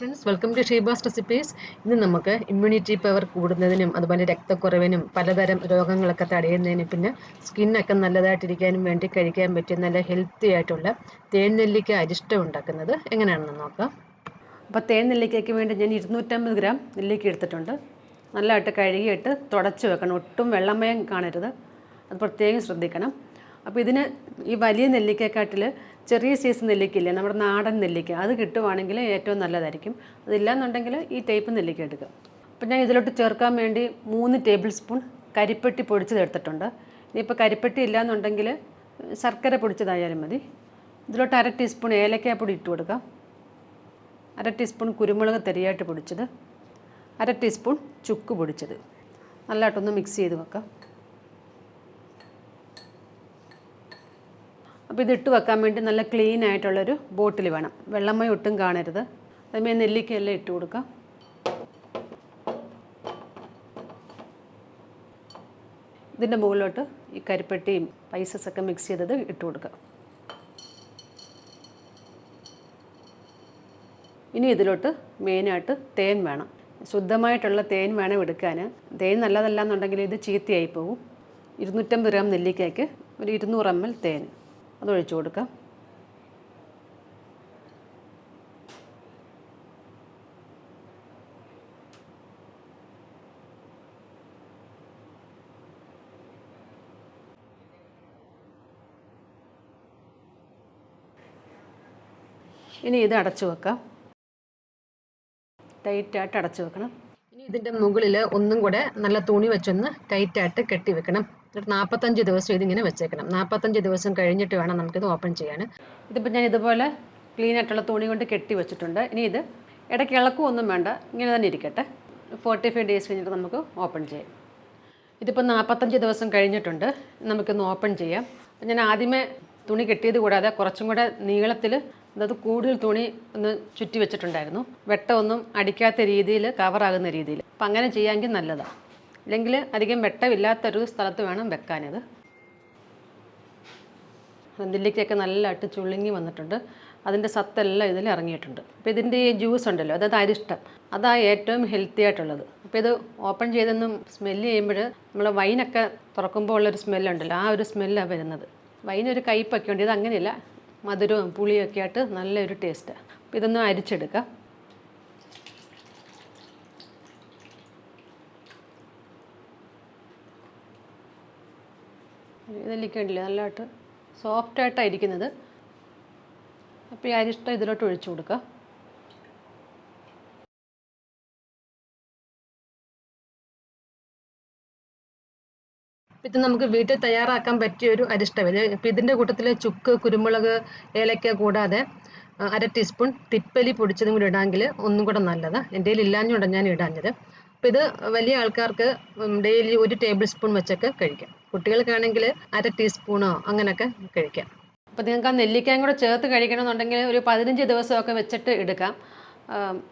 Friends welcome to Sheeba's recipes ഇന്ന് നമുക്ക് immunity power കൂടുന്നതിനും അതുപോലെ രക്തക്കുറവിനും പലതരം രോഗങ്ങളൊക്കെ തടയുന്നതിനും പിന്നെ സ്കിന്നൊക്കെ നല്ലതായിട്ടിരിക്കാനും വേണ്ടി കഴിക്കാൻ പറ്റിയ നല്ല ഹെൽത്തി ആയിട്ടുള്ള തേൻ നെല്ലിക്ക അരിഷ്ടം ഉണ്ടാക്കുന്നത് എങ്ങനെയാണെന്ന് നോക്കാം. അപ്പോൾ തേൻ നെല്ലിക്കയ്ക്ക് വേണ്ടി ഞാൻ ഇരുന്നൂറ്റമ്പത് ഗ്രാം നെല്ലിക്ക എടുത്തിട്ടുണ്ട്. നല്ലതായിട്ട് കഴുകിയിട്ട് തുടച്ച് വെക്കണം. ഒട്ടും വെള്ളമയം കാണരുത്. അത് പ്രത്യേകം ശ്രദ്ധിക്കണം. അപ്പോൾ ഇതിന് ഈ വലിയ നെല്ലിക്കക്കാട്ടിൽ ചെറിയ സൈസ് നെല്ലിക്കയില്ലേ നമ്മുടെ നാടൻ നെല്ലിക്ക അത് കിട്ടുവാണെങ്കിൽ ഏറ്റവും നല്ലതായിരിക്കും. അതില്ലാന്നുണ്ടെങ്കിൽ ഈ ടൈപ്പ് നെല്ലിക്ക എടുക്കുക. അപ്പം ഞാൻ ഇതിലോട്ട് ചേർക്കാൻ വേണ്ടി മൂന്ന് ടേബിൾ സ്പൂൺ കരിപ്പെട്ടി പൊടിച്ചത് എടുത്തിട്ടുണ്ട്. ഇനിയിപ്പോൾ കരിപ്പെട്ടി ഇല്ലാന്നുണ്ടെങ്കിൽ ശർക്കര പൊടിച്ചതായാലും മതി. ഇതിലോട്ട് അര ടീസ്പൂൺ ഏലക്കായ പൊടി ഇട്ട് കൊടുക്കാം അര ടീസ്പൂൺ കുരുമുളക് തെരിയായിട്ട് പൊടിച്ചത്. അര ടീസ്പൂൺ ചുക്ക് പൊടിച്ചത്. നല്ലതായിട്ടൊന്ന് മിക്സ് ചെയ്ത് വെക്കാം അപ്പോൾ ഇതിട്ട് വെക്കാൻ വേണ്ടി നല്ല ക്ലീൻ ആയിട്ടുള്ളൊരു ബോട്ടിൽ വേണം. വെള്ളമയം ഒട്ടും കാണരുത്. അതുമേ നെല്ലിക്കയെല്ലാം ഇട്ട് കൊടുക്കാം. ഇതിന്റെ മുകളിലോട്ട് ഈ കരിപ്പെട്ടിയും പൈസസ് ഒക്കെ മിക്സ് ചെയ്തത് ഇട്ട് കൊടുക്കുക ഇനി ഇതിലോട്ട് മെയിനായിട്ട് തേൻ വേണം. ശുദ്ധമായിട്ടുള്ള തേൻ വേണം എടുക്കാൻ. തേൻ നല്ലതല്ല എന്നുണ്ടെങ്കിൽ ഇത് ചീത്തയായി പോകും ഇരുന്നൂറ്റമ്പത് ഗ്രാം നെല്ലിക്കയ്ക്ക് ഒരു ഇരുന്നൂറ് എം എൽ തേൻ. അതൊഴിച്ചു കൊടുക്കാം. ഇനി ഇത് അടച്ചു വെക്കാം. ടൈറ്റായിട്ട് അടച്ചു വെക്കണം. ഇനി ഇതിന്റെ മുകളിൽ ഒന്നും കൂടെ നല്ല തുണി വെച്ചൊന്ന് ടൈറ്റായിട്ട് കെട്ടി വെക്കണം. നാൽപ്പത്തഞ്ച് ദിവസം ഇതിങ്ങനെ വെച്ചേക്കണം. നാൽപ്പത്തഞ്ച് ദിവസം കഴിഞ്ഞിട്ട് വേണം നമുക്കിത് ഓപ്പൺ ചെയ്യാൻ. ഇതിപ്പോൾ ഞാൻ ഇതുപോലെ ക്ലീൻ ആയിട്ടുള്ള തുണി കൊണ്ട് കെട്ടി വെച്ചിട്ടുണ്ട്. ഇനി ഇത് ഇടയ്ക്ക് ഒന്നും വേണ്ട. ഇങ്ങനെ തന്നെ ഇരിക്കട്ടെ. ഫോർട്ടി ഫൈവ് ഡേയ്സ് കഴിഞ്ഞിട്ട് നമുക്ക് ഓപ്പൺ ചെയ്യാം. ഇതിപ്പോൾ നാൽപ്പത്തഞ്ച് ദിവസം കഴിഞ്ഞിട്ടുണ്ട്. നമുക്കൊന്ന് ഓപ്പൺ ചെയ്യാം. ഞാൻ ആദ്യമേ തുണി കെട്ടിയത് കൂടാതെ കുറച്ചും കൂടെ നീളത്തിൽ അതായത് കൂടുതൽ തുണി ഒന്ന് ചുറ്റി വെച്ചിട്ടുണ്ടായിരുന്നു. വെട്ടമൊന്നും അടിക്കാത്ത രീതിയിൽ കവറാകുന്ന രീതിയിൽ. അപ്പം അങ്ങനെ ചെയ്യാമെങ്കിൽ നല്ലതാണ്. അല്ലെങ്കിൽ അധികം വെട്ടമില്ലാത്തൊരു സ്ഥലത്ത് വേണം വെക്കാനത്. നെല്ലിക്കയൊക്കെ നല്ലതായിട്ട് ചുളുങ്ങി വന്നിട്ടുണ്ട്. അതിന്റെ സത്തെല്ലാം ഇതിൽ ഇറങ്ങിയിട്ടുണ്ട്. അപ്പോൾ ഇതിന്റെ ഈ ജ്യൂസ് ഉണ്ടല്ലോ അതായത് അരിഷ്ടം. അതാ ഏറ്റവും ഹെൽത്തി ആയിട്ടുള്ളത്. അപ്പോൾ ഇത് ഓപ്പൺ ചെയ്തൊന്നും സ്മെല്ല് ചെയ്യുമ്പോൾ നമ്മൾ വൈനൊക്കെ തുറക്കുമ്പോൾ ഉള്ളൊരു സ്മെല്ലുണ്ടല്ലോ ആ ഒരു സ്മെല്ലാണ് വരുന്നത്. വൈനൊരു കയ്പ്പൊക്കെ ഉണ്ട്. ഇത് അങ്ങനെയല്ല മധുരവും പുളിയൊക്കെ ആയിട്ട് നല്ലൊരു ടേസ്റ്റാണ് അപ്പോൾ ഇതൊന്നും അരിച്ചെടുക്കാം. നെല്ലിക്കണ്ടില്ലേ നല്ലതായിട്ട് സോഫ്റ്റായിട്ടാണ് ഇരിക്കുന്നത് അപ്പോൾ ഈ അരിഷ്ടം ഇതിലോട്ട് ഒഴിച്ചു കൊടുക്കുക. ഇത് നമുക്ക് വീട്ടിൽ തയ്യാറാക്കാൻ പറ്റിയ ഒരു അരിഷ്ടം. ഇത് ഇപ്പം ഇതിന്റെ കൂട്ടത്തിൽ ചുക്ക് കുരുമുളക് ഏലക്ക കൂടാതെ അര ടീസ്പൂൺ തിപ്പലി പൊടിച്ചതും കൂടി ഇടാമെങ്കിൽ ഒന്നും കൂടെ നല്ലതാണ് എന്റെ കയ്യിൽ ഇല്ലാഞ്ഞുകൊണ്ടാണ് ഞാൻ ഇടാഞ്ഞത്. അപ്പം ഇത് വലിയ ആൾക്കാർക്ക് ഡെയിലി ഒരു ടേബിൾ സ്പൂൺ വെച്ചൊക്കെ കഴിക്കാം. കുട്ടികൾക്കാണെങ്കിൽ അര ടീസ്പൂണോ അങ്ങനെയൊക്കെ കഴിക്കാം. അപ്പോൾ നിങ്ങൾക്ക് ആ നെല്ലിക്കയും കൂടെ ചേർത്ത് കഴിക്കണമെന്നുണ്ടെങ്കിൽ ഒരു പതിനഞ്ച് ദിവസമൊക്കെ വെച്ചിട്ട് എടുക്കാം.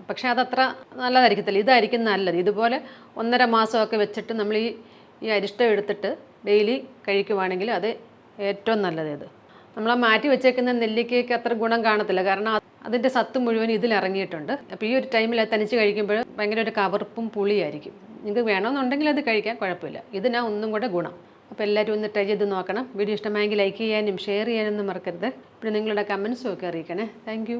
പക്ഷെ അതത്ര നല്ലതായിരിക്കത്തില്ല. ഇതായിരിക്കും നല്ലത്. ഇതുപോലെ ഒന്നര മാസമൊക്കെ വെച്ചിട്ട് നമ്മൾ ഈ ഈ അരിഷ്ടം എടുത്തിട്ട് ഡെയിലി കഴിക്കുവാണെങ്കിൽ അത് ഏറ്റവും നല്ലത് ഇത്. നമ്മൾ മാറ്റി വെച്ചേക്കുന്ന നെല്ലിക്കയ്ക്ക് അത്ര ഗുണം കാണത്തില്ല. കാരണം അതിന്റെ സത്ത് മുഴുവൻ ഇതിൽ ഇറങ്ങിയിട്ടുണ്ട്. അപ്പോൾ ഈ ഒരു ടൈമിൽ അത് തനിച്ച് കഴിക്കുമ്പോൾ ഭയങ്കര ഒരു കവർപ്പും പുളിയായിരിക്കും. നിങ്ങൾക്ക് വേണമെന്നുണ്ടെങ്കിൽ അത് കഴിക്കാൻ കുഴപ്പമില്ല. ഇതിനാ ഒന്നും കൂടെ ഗുണം. അപ്പോൾ എല്ലാവരും ഒന്ന് ട്രൈ ചെയ്ത് നോക്കണം. വീഡിയോ ഇഷ്ടമായെങ്കിൽ ലൈക്ക് ചെയ്യാനും ഷെയർ ചെയ്യാനൊന്നും മറക്കരുത്. പിന്നെ നിങ്ങളുടെ കമൻസും ഒക്കെ അറിയിക്കണേ. താങ്ക്